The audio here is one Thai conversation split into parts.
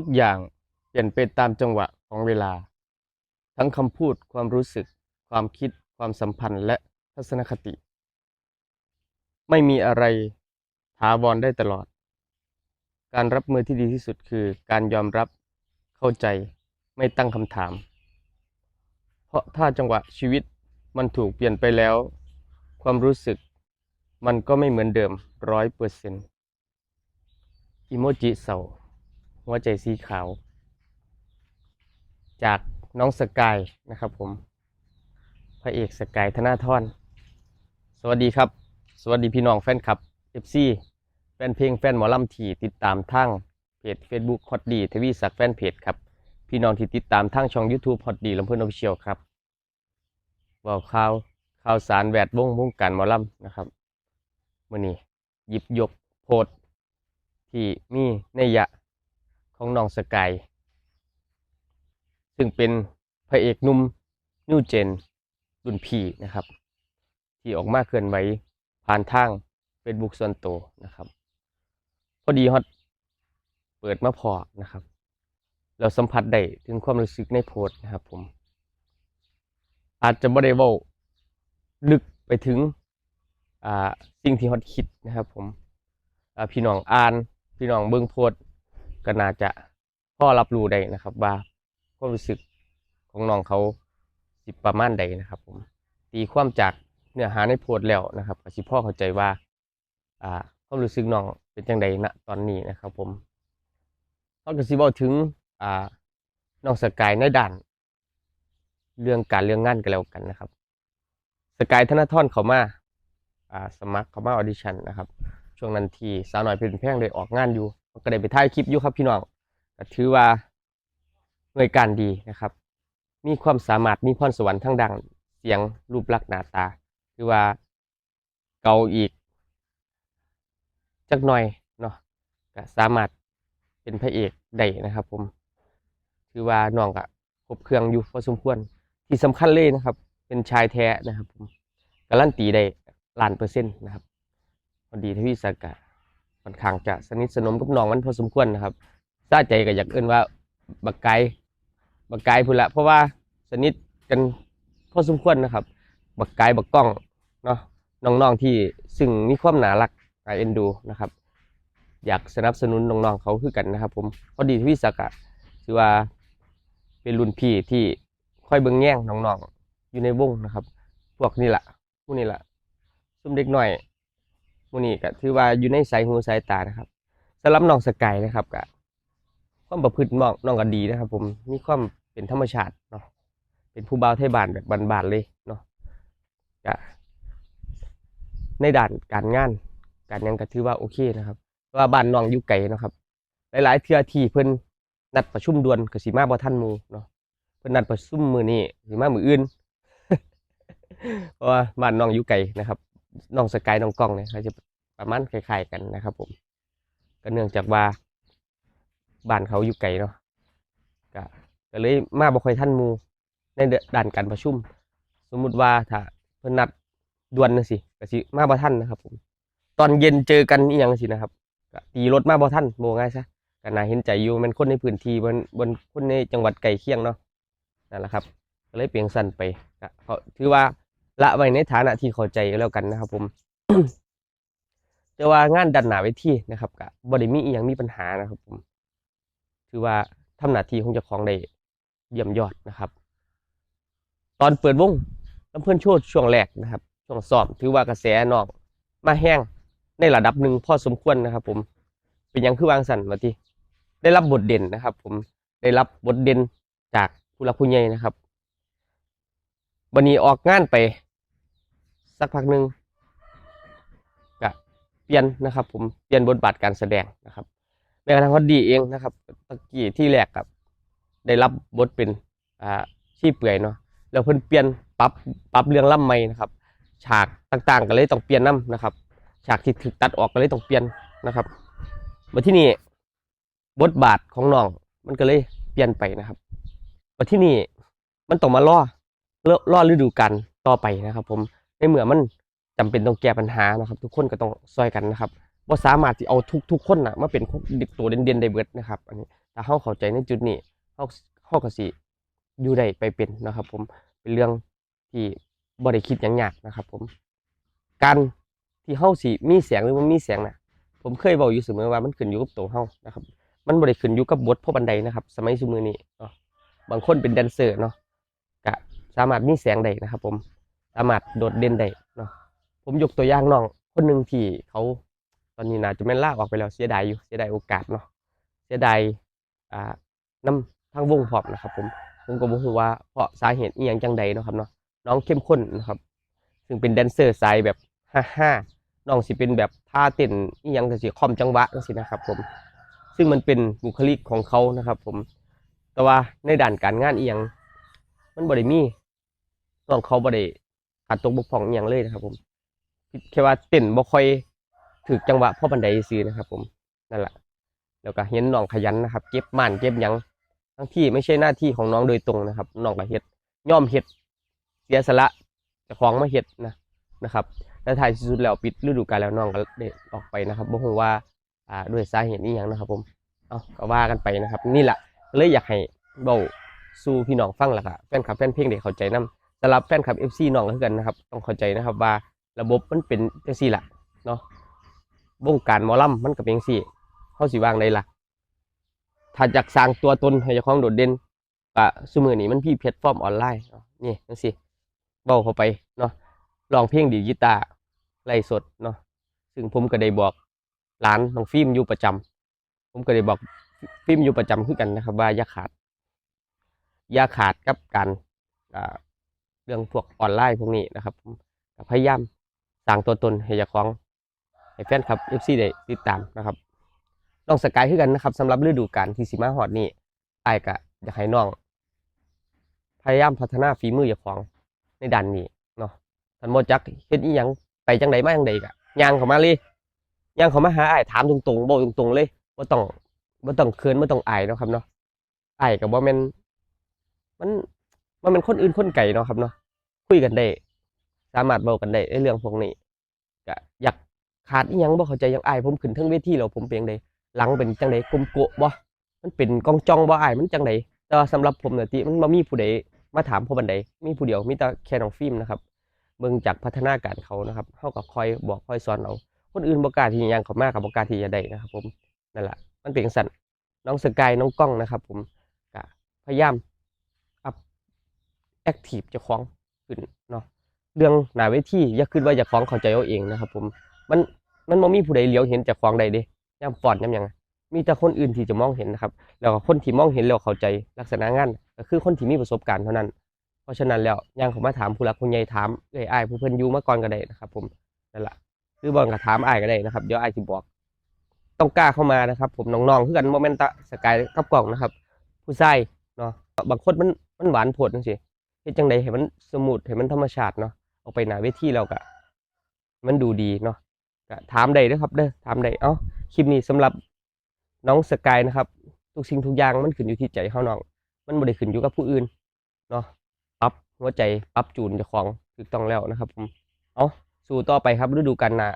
ทุกอย่างเปลี่ยนไปตามจังหวะของเวลา ทั้งคำพูดความรู้สึก ความคิด ความสัมพันธ์และทัศนคติ ไม่มีอะไรถาวรได้ตลอด การรับมือที่ดีที่สุดคือการยอมรับเข้าใจไม่ตั้งคำถาม เพราะถ้าจังหวะชีวิตมันถูกเปลี่ยนไปแล้ว ความรู้สึกมันก็ไม่เหมือนเดิมร้อยเปอร์เซ็นต์อิโมจิเสา หัวใจสีขาว จากน้องสกายนะครับผม พระเอกสกายธนาธรสวัสดีครับ สวัสดีพี่น้องแฟนคลับ FC แฟนเพลงแฟนหมอลำที่ติดตามทางเพจ Facebook ฮอตดีทวีศักดิ์แฟนเพจครับ พี่น้องที่ติดตามทางช่อง YouTube ฮอตดีลำเพื่อนออฟฟิเชียลครับบอกข่าวข่าวสารแวดวงวงการหมอลำนะครับมื่อนี้หยิบยกโพสต์ที่มีในยยะ ของน้องสกาย ซึ่งเป็นพระเอกหนุ่มนิวเจนรุ่นพี่นะครับ ที่ออกมาเคลื่อนไหวผ่านทาง Facebook ส่วนตัวนะครับ พอดีฮอตเปิดมาพอนะครับ เราสัมผัสได้ถึงความรู้สึกในโพสนะครับผม อาจจะไม่ได้เว่าลึกไปถึงสิ่งที่ฮอตคิดนะครับผมพี่น้องอ่าน พี่น้องเบิ่งโพส ก็น่าจะพ่อรับรู้ได้นะครับ ว่าความรู้สึกของน้องเขาสิประมาณใดนะครับ ผม ตีความจากเนื้อหาในโพสต์แล้วนะครับก็สิพ่อเข้าใจว่า อ่าความรู้สึกน้องเป็นจังใดณตอนนี้นะครับ ผมเขาก็สิเว้าถึง อ่าน้องสกายในด่าน เรื่องการเรื่องงานกันแล้วกันนะครับสกายธนทรเขามาอ่าสมัครเขามาออดิชั่นนะครับ ช่วงนั้นทีสาวหน่อยเป็นแพงได้ออกงานอยู่ ก็ได้ไปถ่ายคลิปอยู่ครับพี่น้องก็ถือว่าหน่วยการดีนะครับ มีความสามารถมีพรสวรรค์ทั้งดังเสียงรูปลักษณ์หน้าตาถือว่าเก่าอีก จักหน่อยเนาะก็สามารถเป็นพระเอกได้นะครับ ผมถือว่าน้องก็ครบเครื่องอยู่พอสมควรที่สำคัญเลยนะครับ เป็นชายแท้นะครับ ผมการันตีได้ล้านเปอร์เซ็นต์นะครับพอดีทวีสากะ ค่อนข้างจะสนิทสนมกับน้องมันพอสมควรนะครับซาใจก็อยากเอื่นว่าบักไก่บักไก่พุ่นละเพราะว่าสนิทกันพอสมควรนะครับ บักไก่บักกล้องเนาะน้องๆที่ซึ่งมีความหนารักน่าเอ็นดูนะครับ อยากสนับสนุนน้องๆเขาคือกันนะครับ ผมพอดีทวีสากะถือว่าเป็นรุ่นพี่ที่ค่อยเบิ่งแย่งน้องๆอยู่ในวงนะครับ พวกนี่แหละพวกนี้แหละซุ่มเด็กหน่อย พวกนี้ก็ถือว่าอยู่ในสายหูสายตานะครับสำหรับน้องสกายนะครับก็ความประพฤติน้องน้องก็ดีนะครับ ผมมีความเป็นธรรมชาติเนาะเป็นผู้บ่าวไทยบ้านแบบบานๆเลยเนาะก็ในด่านการงานการยังก็ถือว่าโอเคนะครับว่าบ้านน้องอยู่ไกลนะครับ หลายๆเทื่อที่เพิ่นนัดประชุมด่วนก็สิมาบ่ทันหมู่เนาะเพิ่นนัดประชุมมื้อนี้สิมามื้ออื่นเพราะว่าบ้านน้องอยู่ไกลนะครับ น้องสกายน้องกล้องเนี่ยเขาจะประมาณคล้ายๆกันนะครับ ผม ก็เนื่องจากว่าบ้านเขาอยู่ไกลเนาะก็ก็เลยมาบ่ค่อยทันมูในด้านการประชุม สมมุติว่าถ้าเพิ่นนัดด่วนจังซี่ก็สิมาบ่ทันนะครับ ผม ตอนเย็นเจอกันอีหยังจังซี่นะครับก็ตีรถมาบ่ทันโมง่ายซะก็น่าเห็นใจอยู่มันคนในพื้นที่บนบนคนในจังหวัดใกล้เคียงเนาะนั่นแหละครับก็เลยเปลี่ยงสั้นไปก็เขาถือว่า ละไว้ในฐานะที่เข้าใจแล้วกันนะครับ ผม แต่ว่างานดันหนาเวทีนะครับก็บ่ได้มีอีหยังมีปัญหานะครับ ผม ถือว่าทำหน้าที่ของเจ้าของได้เยี่ยมยอดนะครับ ตอนเปิดวงลำเพื่อนโชว์ช่วงแรกนะครับ ช่วงสอบถือว่ากระแสนองมาแห้งในระดับหนึ่งพอสมควรนะครับ ผม เป็นยังคือวางสันมาทีได้รับบทเด่นนะครับ ผมได้รับบทเด่นจากผู้หลักผู้ใหญ่นะครับวันนี้ออกงานไป สักพักหนึ่งก็เปลี่ยนนะครับ ผมเปลี่ยนบทบาทการแสดงนะครับแม้กระทั่งฮอดดีเองนะครับตะกี้ที่แรกกับ ได้รับบทเป็นอ่าชีเปื่อยเนาะแล้วเพิ่นเปลี่ยนปรับปรับเรื่องล่ำใหม่นะครับ ฉากต่างๆ ก็เลยต้องเปลี่ยนน้ำนะครับ ฉากที่ถูกตัดออกก็เลยต้องเปลี่ยนนะครับมาที่นี่บทบาทของน้องมันก็เลยเปลี่ยนไปนะครับมาที่นี่มันต้องมาล่อล่อล่อฤดูกาลต่อไปนะครับ ผม ในเมื่อมันจำเป็นต้องแก้ปัญหานะครับ ทุกคนก็ต้องซอยกันนะครับว่าสามารถที่เอาทุกทุกคนนะมาเป็นตัวเด่นๆได้เบิดนะครับอันนี้ถ้าเฮาเข้าใจในจุดนี้เฮาเฮาก็สิอยู่ได้ไปเป็นนะครับ ผมเป็นเรื่องที่บ่ได้คิดหยังยากนะครับ ผม การที่เฮาสิมีเสียงหรือบ่มีเสียงนะผมเคยบอกอยู่เสมอว่ามันขึ้นอยู่กับตัวเฮานะครับ มันบ่ได้ขึ้นอยู่กับบทพราะบันไดนะครับ สมัยซุมือนี้บางคนเป็นแดนเซอร์เนาะก็สามารถมีแสงได้นะครับ ผม สามารถโดดเด่นได้เนาะผมยกตัวอย่างน้องคนหนึ่งที่เขาตอนนี้น่าจะแม่นลากออกไปแล้วเสียดายอยู่เสียดายโอกาสเนาะเสียดายอ่าน้ำทางวงพร้อมนะครับ ผมผมก็บ่ฮู้ว่าเพราะสาเหตุอีหยังจังใดเนาะครับเนาะน้องเข้มข้นนะครับ ซึ่งเป็นแดนเซอร์สายแบบฮ่าๆน้องสิเป็นแบบท่าเต้นอีหยังก็สิคอมจังหวะจังซี่นะครับ ผม ซึ่งมันเป็นบุคลิกของเขานะครับ ผม แต่ว่าในด้านการงานอีหยังมันบ่ได้มีน้องเขาบ่ได้ ขาดตกบกพร่องอีหยังเลยนะครับ ผมแค่ว่าเต้นบ่ค่อยถูกจังหวะพราะบันไดซื่อนะครับ ผมนั่นแหละแล้วก็เห็นน้องขยันนะครับ เก็บม่านเก็บยังทั้งที่ไม่ใช่หน้าที่ของน้องโดยตรงนะครับน้องก็เฮ็ดย่อมเฮ็ดเสียสละจะของมาเฮ็ดนะนะครับ และท้ายที่สุดแล้วปิดฤดูกาลแล้วน้องก็ได้ออกไปนะครับบ่ฮู้ว่าอ่าด้วยสาเหตุนี้ยังนะครับ ผมเอาก็ว่ากันไปนะครับ นี่แหละเลยอยากให้เบาสู่พี่น้องฟังล่ะค่ะแฟนคลับแฟนเพลงได้เข้าใจนํ สำหรับแฟนคลับ FC น้องก็คือกันนะครับ ต้องเข้าใจนะครับว่าระบบมันเป็นจังซี่ล่ะเนาะวงการหมอลำมันก็เป็นจังซี่เฮาสิวางได้ล่ะ ถ้าอยากสร้างตัวตนให้เจ้าของโดดเด่นก็ซุมื้อนี้มันมีแพลตฟอร์มออนไลน์เนาะนี่จังซี่เว้าเข้าไปเนาะร้องเพลงดีดกีตาไลฟ์สดเนาะซึ่งผมก็ได้บอกร้านน้องฟิล์มอยู่ประจำผมก็ได้บอกฟิล์มอยู่ประจำคือกันนะครับ ว่าอย่าขาดอย่าขาดกับการอ่า เรื่องพวกออนไลน์พวกนี้นะครับพยายามสร้างตัวตนให้เจ้าของให้แฟนคลับ FC ได้ติดตามนะครับน้องสกายคือกันนะครับสำหรับฤดูกาลที่สิมาฮอดนี้อ้ก็อยากให้น้อง พยายามพัฒนาฝีมือเจ้าของในด้านนี้เนาะท่านบ่จักเฮ็ดอีหยังไปจังไดมาจังไดก็ย่างเข้ามาเลยย่างเขามาหาไอ้ถามตรงๆบอกตรงๆเลยว่าต้องว่าต้องเคินว่าต้องอายเนาะครับเนาะอายกับว่ามันมันมันเป็นคนอื่นคนไก่เนาะครับเนาะ คุยกันได้ สามารถเบากันได้ในเรื่องพวกนี้ก็อยากขาดอีหยังบ่เข้าใจยังอายผมขึ้นเทั้งเวทีแล้วผมเปียงใดหลังเป็นจังไดกลมโกะบ่มันเป็นกองจองบ่อายมันจังไดแต่ว่าสำหรับผมเนี่ยที่มันบ่มีผู้ใดมาถามผมบันไดมีผู้เดียวมีแต่แค่น้องฟิล์มนะครับเบิ่งจากพัฒนาการเขานะครับเฮาก็คอยบอกคอยสอนเอาคนอื่นบอกล้าที่ยังเขามากกับบอกล้าที่จะได้นะครับ ผมนั่นแหละมันเป็นสั่นน้องสกายน้องกล้องนะครับ ผมก็พยายามอัพแอคทีฟเจะคล้าของ ขึ้นเนาะเรื่องหนาเวทีอย่าคิดว่าจะคล้าของเข้าใจเอาเองนะครับผมมันมันบ่มีผู้ใดเลี้ยวเห็นจะคล้าของใดเด้ย่ำฟอนย่ำยังมีแต่คนอื่นที่จะมองเห็นนะครับ แล้วก็คนที่มองเห็นแล้วเข้าใจลักษณะงานก็คือคนที่มีประสบการณ์เท่านั้น เพราะฉะนั้นแล้วย่างเขามาถามผู้หลักผู้ใหญ่ถามเอ้ยอ้ผู้เพิ่นอยู่มาก่อนก็ได้นะครับผมนั่นแหละหรือบอลก็ถามอ้ายก็ได้นะครับเดี๋ยวอ้ายสิบอก ต้องกล้าเข้ามานะครับ ผมน้องๆคือกันโมเมนตะสกายกับกล่องนะครับ ผู้ชายเนาะบางคนมันมันหวานผดจัง เฮ็ดจังไดให้มันสมูทให้มันธรรมชาติเนาะออกไปหนาเวทีแล้วก็มันดูดีเนาะก็ถามได้เด้อครับเด้อถามได้เอ้าคลิปนี้สำหรับน้องสกายนะครับ ทุกสิ่งทุกอย่างมันขึ้นอยู่ที่ใจเฮาน้อง มันบ่ได้ขึ้นอยู่กับผู้อื่นเนาะปรับหัวใจปรับจูนเจ้าของถูกต้องแล้วนะครับผมเอาสู่ต่อไปครับฤดูกาลหนา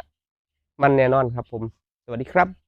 มันแน่นอนครับผม สวัสดีครับ